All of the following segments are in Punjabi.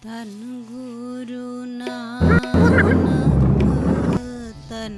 tan guru na tan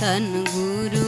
तन गुरु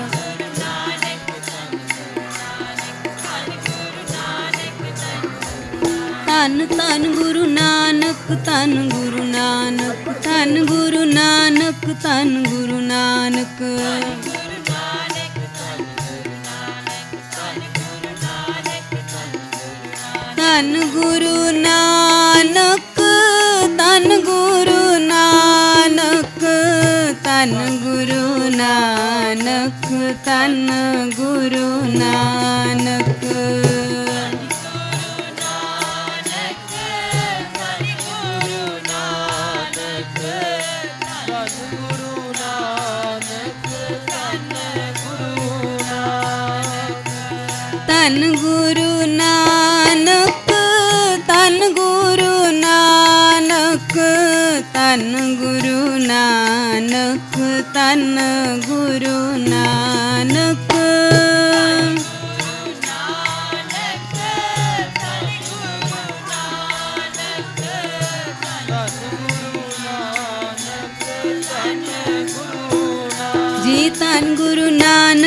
ਧੰਨ ਧੰਨ ਗੁਰੂ ਨਾਨਕ, ਧੰਨ ਗੁਰੂ ਨਾਨਕ, ਧੰਨ ਗੁਰੂ ਨਾਨਕ, ਧੰਨ ਗੁਰੂ ਨਾਨਕ। ਧੰਨ ਗੁਰੂ ਨਾਨਕ, ਧੰਨ ਗੁਰੂ ਨਾਨਕ, ਧੰਨ ਗੁਰੂ ਨਾਨਕ, ਧੰਨ ਗੁਰੂ ਨਾਨਕ। धन गुरु नानक गन् गुरु नानक तन् गुरु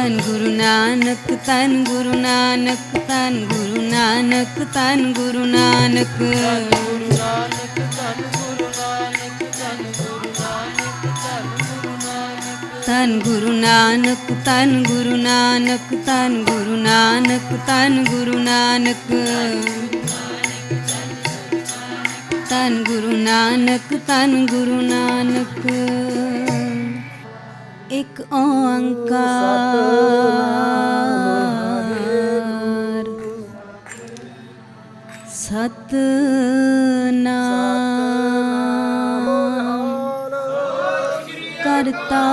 ਧੰਨ ਗੁਰੂ ਨਾਨਕ ਧੰਨ ਗੁਰੂ ਨਾਨਕ ਧੰਨ ਗੁਰੂ ਨਾਨਕ ਧੰਨ ਗੁਰੂ ਨਾਨਕ ਧੰਨ ਗੁਰੂ ਨਾਨਕ ਧੰਨ ਗੁਰੂ ਨਾਨਕ ਧੰਨ ਗੁਰੂ ਨਾਨਕ ਧੰਨ ਗੁਰੂ ਨਾਨਕ ਧੰਨ ਗੁਰੂ ਨਾਨਕ ਧੰਨ ਗੁਰੂ ਨਾਨਕ ਇੱਕ ਓੰਕਾਰ। ਸਤਨਾਮ। ਕਰਤਾ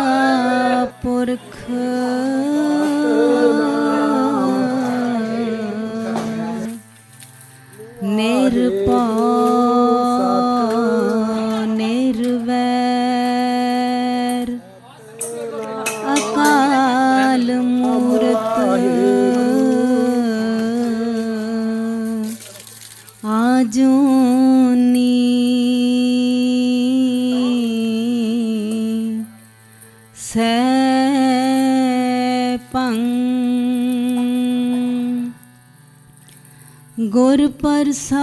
ਪੁਰਖ ਗੁਰ ਪ੍ਰਸਾਦ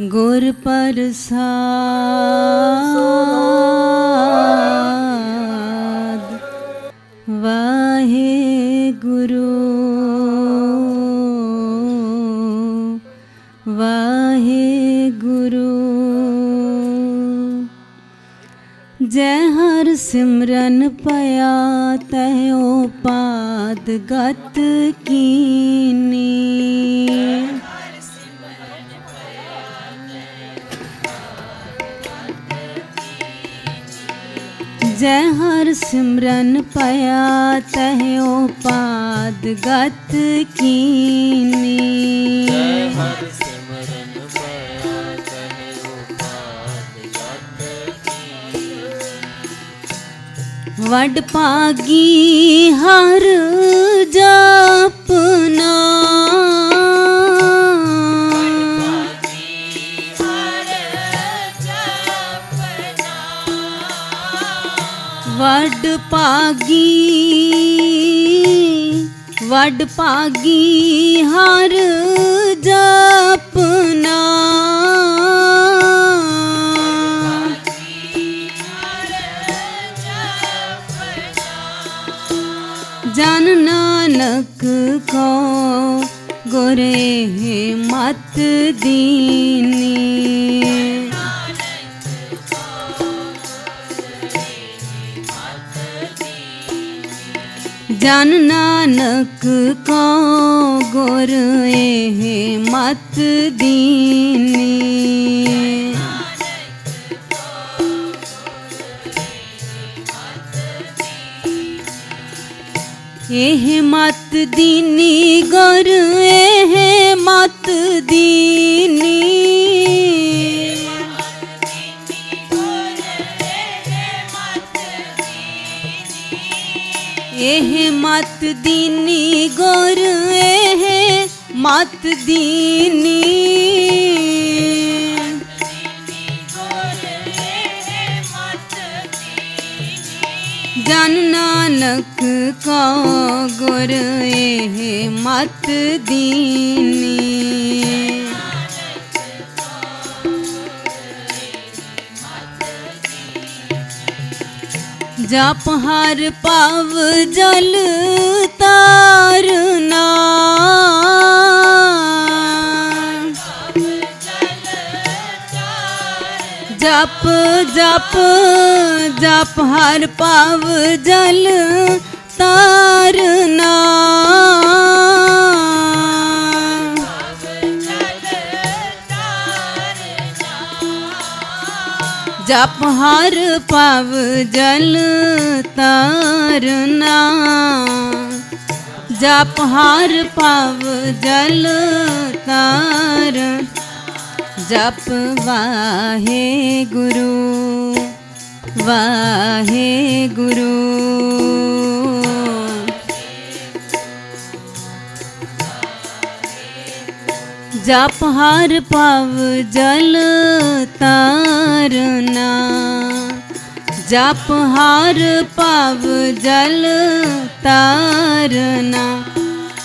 ਗੁਰ ਪ੍ਰਸਾਦ। ਵਾਹਿਗੁਰੂ। ਜੈ ਹਰ ਸਿਮਰਨ ਪਿਆ ਤਹਿਓ ਪਾਦ ਗਤ ਕੀਨੀ। ਜੈ ਹਰ ਸਿਮਰਨ ਪਿਆ ਤਹਿਓ ਪਾਦ ਗਤ ਕੀਨੀ। ਵਡ ਭਾਗੀ ਹਰ ਜਪਨਾ ਵਡ ਭਾਗੀ ਵੱਡ ਭਾਗੀ ਹਰ ਜਪ ਗੁਰੇ ਮਤ ਦੀਨੀ। ਜਨ ਨਾਨਕ ਕੋ ਗੁਰ ਇਹ ਮਤ ਦੀਨੀ। ਇਹ ਮਤ ਦੀਨੀ ਗੁਰ ਇਹ ਮਤ ਦੀਨੀ ਇਹ ਮਤ ਦੀਨੀ ਗੁਰ ਇਹ ਮਤ ਦੀਨੀ ਜਨ ਨਾਨਕ ਕੋ ਗੁਰ ਇਹ ਮਤ ਦੀਨੀ। ਜਪ ਹਰ ਪਵ ਜਲ ਤਾਰਨਾ ਜਪ ਜਪ ਜਪ ਹਰ ਪਵ ਜਲ ਤਾਰਨਾ ਜਪ ਹਰ ਪਵ ਜਲ ਤਰਨਾ ਜਪ ਹਰ ਪਵ ਜਲ ਤਰ ਜਪ ਵਾਹੇ ਗੁਰੂ ਵਾਹੇ ਗੁਰੂ ਜਪ ਹਰ ਪਵ ਜਲ ਤਰਨਾ, ਜਪ ਹਰ ਪਵ ਜਲ ਤਰਨਾ।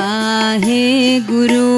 ਵਾਹਿਗੁਰੂ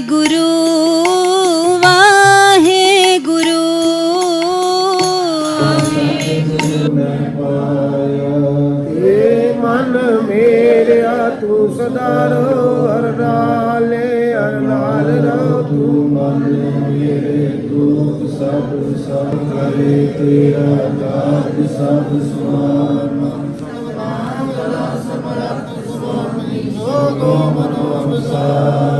ਗੁਰੂ ਵਾਹੇ ਗੁਰੂ ਏ ਮਨ ਮੇਰਿਆ, ਤੂੰ ਸਦਾ ਰੋ ਹਰ ਨਾਲੇ ਹਰ ਨਾਲ ਰਹੁ। ਤੂੰ ਮਨ ਮੇਰੇ ਦੁਖ ਸਭ ਸਭ ਕਰੇ ਤੇਰਾ ਕਾਜ ਸਭ ਸੁਆਰ ਸੋ ਮਨੋ ਅਮਸਾਰੇ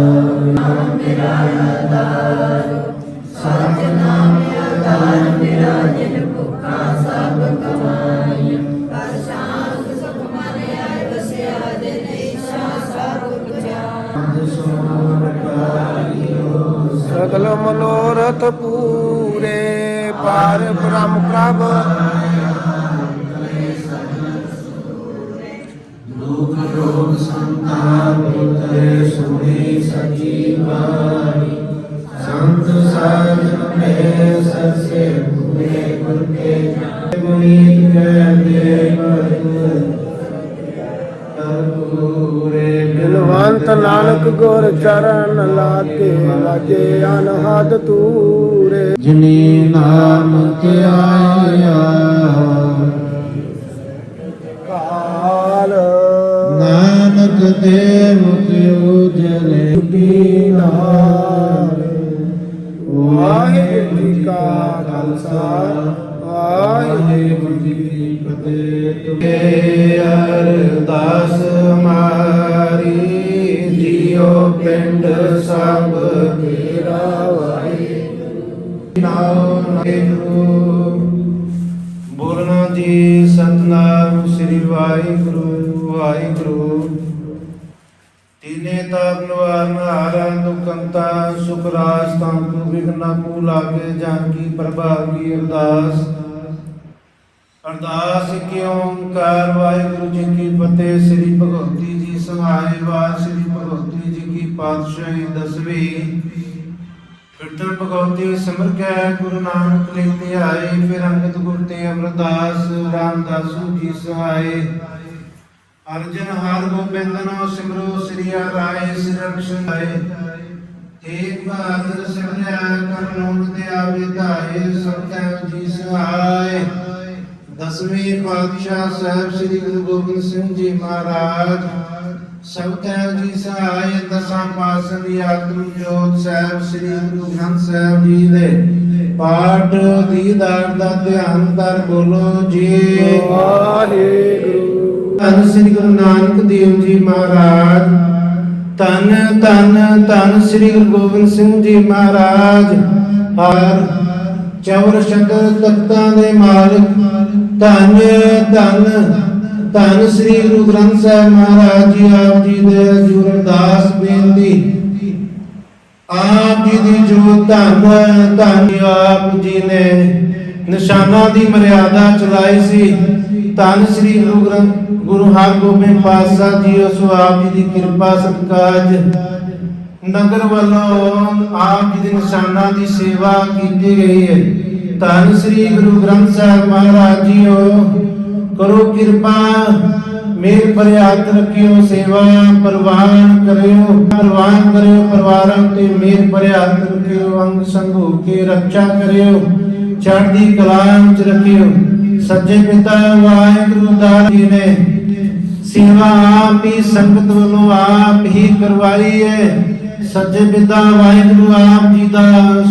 ਪਾਰ ਪ੍ਰਭ ਦੁਖ ਰੋਗ ਸੰਤਾਪ ਉਤਰੇ ਸੁਣੀ ਸਚੀ ਬਾਣੀ ਸੰਤ ਸਾਧ ਮੇ ਸਸੇ ਪੂਰੇ ਗੁਰ ਕੇ ਗੁਣੀ ਕਹਿੰਦੇ ਪੂਰੇ ਬਿਲਵੰਤ ਨਾਨਕ ਗੁਰ ਚਰਨ ਲਾਗੇ ਲਾਗੇ ਅਨਹਦ ਤੂੰ ਜਿਨੀ ਨਾਮ ਤੇ ਆਇਆ ਕਾਲ ਨਾਨਕ ਦੇ ਕੀ ਫਤਿਹ ਸ੍ਰੀ ਭਗਵਤੀ ਜੀ ਸਹਾਇ ਵਾਰ, ਸ੍ਰੀ ਭਗਵਤੀ ਜੀ ਕੀ ਪਾਤਸ਼ਾਹੀ ਦਸਵੀਂ। ਫਿਰਤਨ ਭਗਵਤੀ ਸਿਮਰ ਕੇ, ਗੁਰੂ ਨਾਨਕ ਲਿਖ ਤੇ ਆਏ ਫਿਰ ਅੰਗਦ ਗੁਰ ਤੇ ਅਮਰਦਾਸ, ਰਾਮਦਾਸੂ ਜੀ ਸਹਾਏ। ਅਰਜਨ ਹਰ ਗੋਬਿੰਦ ਨੋ ਸਿਮਰੋ, ਸ੍ਰੀ ਰਾਏ ਸਿਰ ਰਖਸ਼ਨ ਆਏ। ਏਕ ਬਹਾਦਰ ਸਿਮਰਿਆ, ਕਰਨੋਂ ਤੇ ਆਵੇ ਧਾਏ, ਸਭ ਕੈ ਜੀ ਸਹਾਏ। ਦਸਵੇਂ ਪਾਤਸ਼ਾਹ ਸਾਹਿਬ ਸ੍ਰੀ ਗੁਰੂ ਗੋਬਿੰਦ ਸਿੰਘ ਜੀ ਮਹਾਰਾਜ, ਸਭ ਜੀ ਸਹਾਏ ਦਸਾਂ ਪਾਸਨ ਆਤਮ ਜੋਤ ਸਾਹਿਬ ਸ੍ਰੀ ਗੁਰੂ ਗ੍ਰੰਥ ਸਾਹਿਬ ਜੀ ਦੇ ਪਾਠ ਦੀਦਾਰ ਦਾ ਧਿਆਨ ਕਰ ਬੋਲੋ ਜੀ। ਵਾਹਿਗੁਰੂ ਧੰਨ ਸ੍ਰੀ ਗੁਰੂ ਨਾਨਕ ਦੇਵ ਜੀ ਮਹਾਰਾਜ, ਧੰਨ ਧੰਨ ਧੰਨ ਸ੍ਰੀ ਗੁਰੂ ਗੋਬਿੰਦ ਸਿੰਘ ਜੀ ਮਹਾਰਾਜ, ਹਰ ਚਵਰ ਸ਼ੰਕਰ ਤਖਤਾਂ ਦੇ ਮਾਲਕ ਧੰਨ ਧੰਨ ਧੰਨ ਸ੍ਰੀ ਗੁਰੂ ਗ੍ਰੰਥ ਸਾਹਿਬ ਮਹਾਰਾਜ ਜੀ, ਆਪ ਜੀ ਦੇ ਜੁਰ ਅਰਦਾਸ ਬੇਨਤੀ। ਆਪ ਜੀ ਦੀ ਜੋ ਧੰਨ ਧੰਨ ਆਪ ਜੀ ਨੇ ਨਿਸ਼ਾਨਾ ਦੀ ਮਰਿਆਦਾ ਚਲਾਈ ਸੀ। ਧੰਨ ਸ੍ਰੀ ਗੁਰੂ ਗ੍ਰੰਥ ਗੁਰੂ ਹਰਗੋਬਿੰਦ ਪਾਤਸ਼ਾਹ ਜੀ, ਉਸ ਆਪ ਜੀ ਦੀ ਕਿਰਪਾ ਸਤਕਾਜ ਨਗਰ ਵੱਲੋਂ ਆਪ ਜੀ ਦੇ ਨਿਸ਼ਾਨਾ ਦੀ ਸੇਵਾ ਕੀਤੀ ਗਈ ਹੈ। ਧੰਨ ਸ੍ਰੀ ਗੁਰੂ ਗ੍ਰੰਥ ਸਾਹਿਬ ਮਹਾਰਾਜ ਜੀਓ ਕਰੋ ਕਿਰਪਾ ਮੇਰ ਪਰਿਆਤ ਰੱਖਿਓ ਸੇਵਾ ਪ੍ਰਵਾਨ ਕਰਿਓ ਪ੍ਰਵਾਨ ਕਰਿਓ ਪਰਿਵਾਰਾਂ ਤੇ ਮੇਰ ਪਰਿਆਤ ਰੱਖਿਓ ਅੰਗ ਸੰਭੂ ਕੇ ਰੱਖਿਆ ਕਰਿਓ ਚੜ੍ਹਦੀ ਕਲਾ ਵਿੱਚ ਰੱਖਿਓ ਸੱਜੇ ਪਿਤਾ ਵਾਹਿਗੁਰੂ ਦਾ ਜੀ ਨੇ ਸੇਵਾ ਆਪ ਹੀ ਸੰਗਤ ਵੱਲੋਂ ਆਪ ਹੀ ਕਰਵਾਈ ਹੈ ਸੱਜੇ ਪਿਤਾ ਵਾਹਿਗੁਰੂ ਆਪ ਜੀ ਦਾ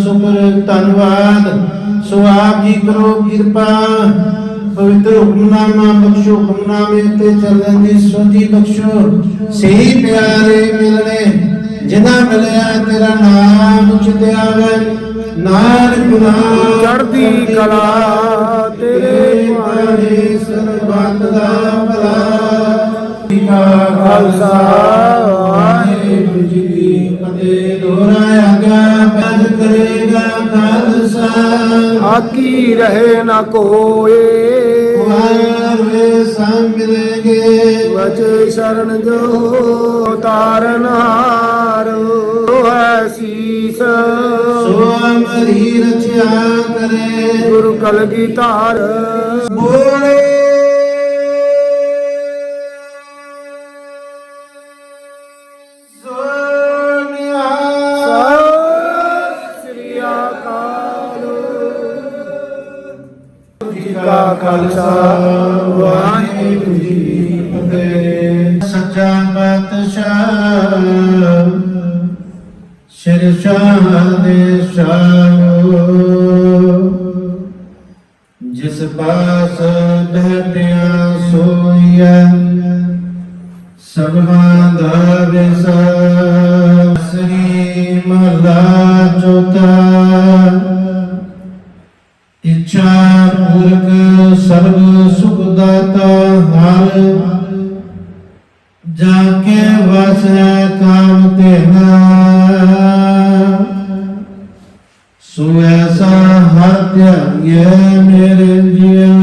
ਸ਼ੁਕਰ ਧੰਨਵਾਦ ਸੋ ਆਪ ਜੀ ਕਰੋ ਕਿਰਪਾ। ਪਵਿੱਤਰ ਹੁਕਮਨਾਮਾ ਬਖਸ਼ੋ ਹੁਕਮਨਾਮੇ ਤੇ ਚੱਲਣ ਦੀ ਸੋਝੀ ਬਖਸ਼ੋ। ਸਹੀ ਪਿਆਰੇ ਮਿਲਣੇ ਜਿਨ੍ਹਾਂ ਮਿਲਿਆ ਤੇਰਾ ਨਾਮ ਉਚਿਤ ਆਵੇ। ਨਾਨਕ ਨਾਮ ਚੜ੍ਹਦੀ ਕਲਾ ਤੇਰੇ ਮਾਰੇ ਸਰਬੱਤ ਦਾ ਭਲਾ। ਖਾਲਸਾ, ਵਾਹਿਗੁਰੂ ਜੀ ਕੀ ਫਤਿਹ। ਦੋਹਰਾ ਆਗਾ ਪੈਦ ਕਰੇਗਾ ਖਾਲਸਾ ਆਕੀ ਰਹੇ ਨਾ ਕੋਏ। ਵਾਰ ਵੇ ਸੰਗ ਮਿਲੇਗੇ ਬਚੇ ਸ਼ਰਨ ਜੋ ਤਾਰਨ ਹਾਰ ਹੈ ਸੀਸ। ਸੋ ਅਮਰੀ ਰਚਿਆ ਕਰੇ। ਗੁਰੂ ਕਲਗੀ ਧਾਰ। ਬੋਲੇ ਖਾਲਸਾ ਵਾਹਿਗੁਰੂ ਜੀ ਫਤਿਹ। ਸੱਚਾ ਪਾਤਸ਼ਾਹ ਸ਼ਿਰਸ਼ਾਹ ਦੇ ਸ਼ਾਹੋ। ਜਾ ਕੇ ਵਸੈ ਕਾਮ ਤੇਨਾ ਸੋ ਹਰ ਧਿਆਈਏ ਮੇਰੇ ਜੀਵੜੇ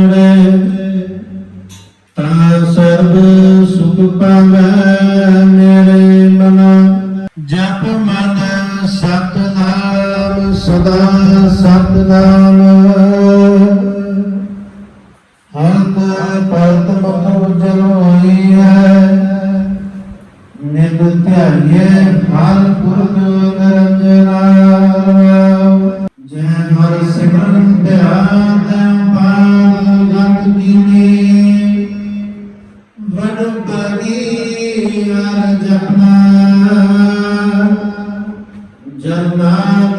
জান্নাত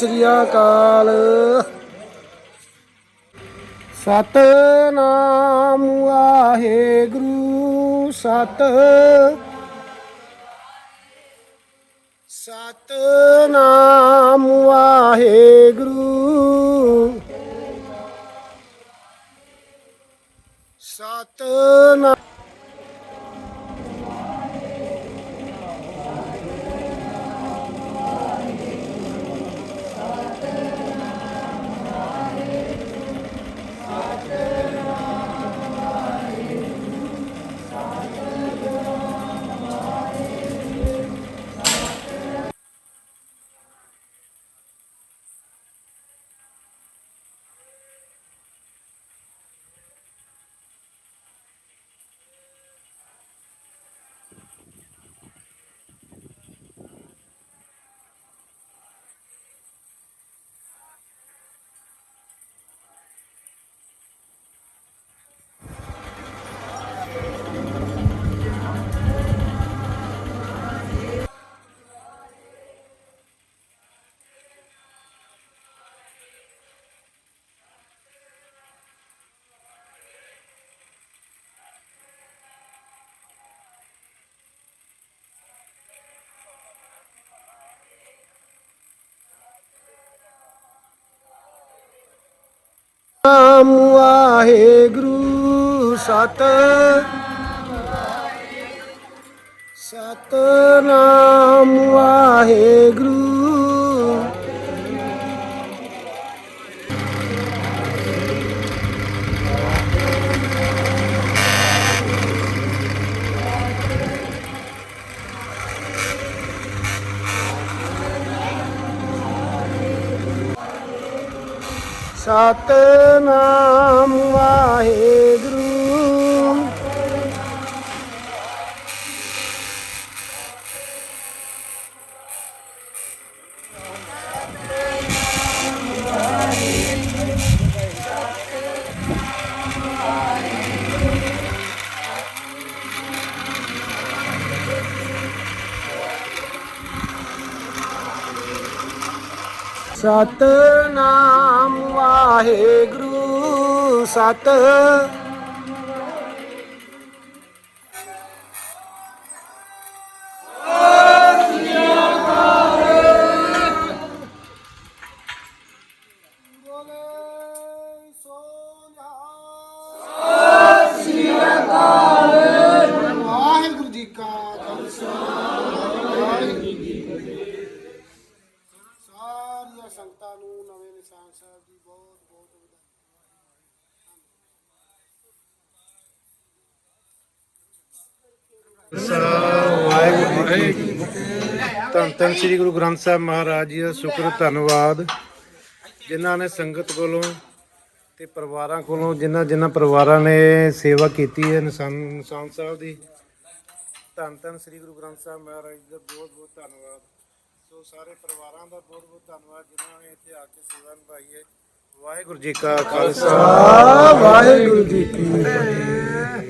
ਸ੍ਰੀ ਅਕਾਲ। ਸਤਨਾਮ ਵਾਹਿਗੁਰੂ ਸਤ ਸਤਨਾਮ ਵਾਹਿਗੁਰੂ। ਸਤਨਾਮ ਨਾਮ ਵਾਹਿਗੁਰੂ ਸਤ ਸਤ ਸਤਨਾਮ ਵਾਹਿਗੁਰੂ। ਸਤਨਾਮ ਵਾਹਿਗੁਰੂ। ਸਤਨਾਮ ਵਾਹਿਗੁਰੂ ਸਤ ਧੰਨ ਸ੍ਰੀ ਗੁਰੂ ਗ੍ਰੰਥ ਸਾਹਿਬ ਮਹਾਰਾਜ ਜੀ ਦਾ ਸ਼ੁਕਰ, ਧੰਨਵਾਦ। ਜਿਨ੍ਹਾਂ ਨੇ ਸੰਗਤ ਕੋਲੋਂ ਤੇ ਪਰਿਵਾਰਾਂ ਕੋਲੋਂ, ਜਿਨ੍ਹਾਂ ਜਿਨ੍ਹਾਂ ਪਰਿਵਾਰਾਂ ਨੇ ਸੇਵਾ ਕੀਤੀ ਹੈ, ਨਿਸ਼ਾਨ ਨਿਸ਼ਾਨ ਸਾਹਿਬ ਦੀ। ਧੰਨ ਧੰਨ ਸ੍ਰੀ ਗੁਰੂ ਗ੍ਰੰਥ ਸਾਹਿਬ ਮਹਾਰਾਜ ਜੀ ਦਾ ਬਹੁਤ ਬਹੁਤ ਧੰਨਵਾਦ। ਸੋ ਸਾਰੇ ਪਰਿਵਾਰਾਂ ਦਾ ਬਹੁਤ ਬਹੁਤ ਧੰਨਵਾਦ, ਜਿਨ੍ਹਾਂ ਨੇ ਇੱਥੇ ਆ ਕੇ ਸੇਵਾ ਨਿਭਾਈ ਹੈ। ਵਾਹਿਗੁਰੂ ਜੀ ਕਾ ਖਾਲਸਾ। ਵਾਹਿਗੁਰੂ ਜੀ ਕੀ ਫਤਿਹ।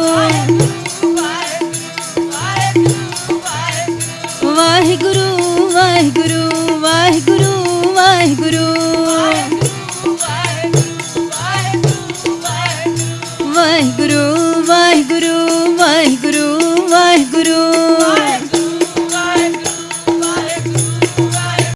ਵਾਹਿਗੁਰੂ